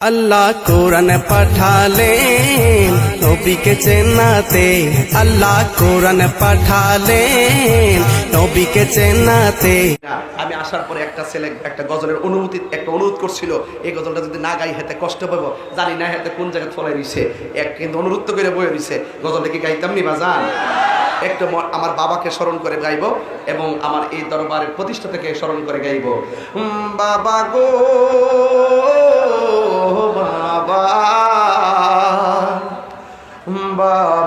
আল্লাহ কোরআন পাঠালেন, নবীকে চেনাতে। আল্লাহ কোরআন পাঠালেন, নবীকে চেনাতে। আমি আসার পরে একটা ছেলে, একটা গজলের অনুমতি, একটা অনুরোধ করছিল, এই গজলটা যদি না গাই, হেতে কষ্ট পাবো জানি না হেতে কোন জায়গায় ফলাই রইছে। এক কিন্তু অনুরোধ করে বয়ে রইছে। গজলটা কি গাইতাম নি বাজান? একটু ম- আমার বাবাকে স্মরণ করে গাইব এবং আমার এই দরবারের প্রতিষ্ঠা থেকে স্মরণ করে গাইব। বাবা গো।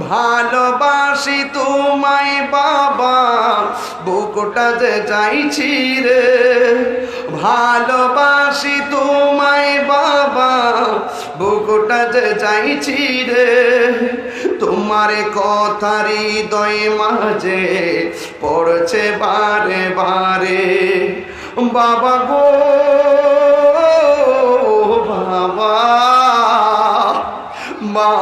ভালোবাসি তোমায় বাবা, বুকটা যে চাইছি রে। ভালোবাসি তোমায় বাবা, বুকটা যে চাইছি রে। তোমার কথার হৃদয় মাঝে পড়ছে বারে বারে। বাবা গো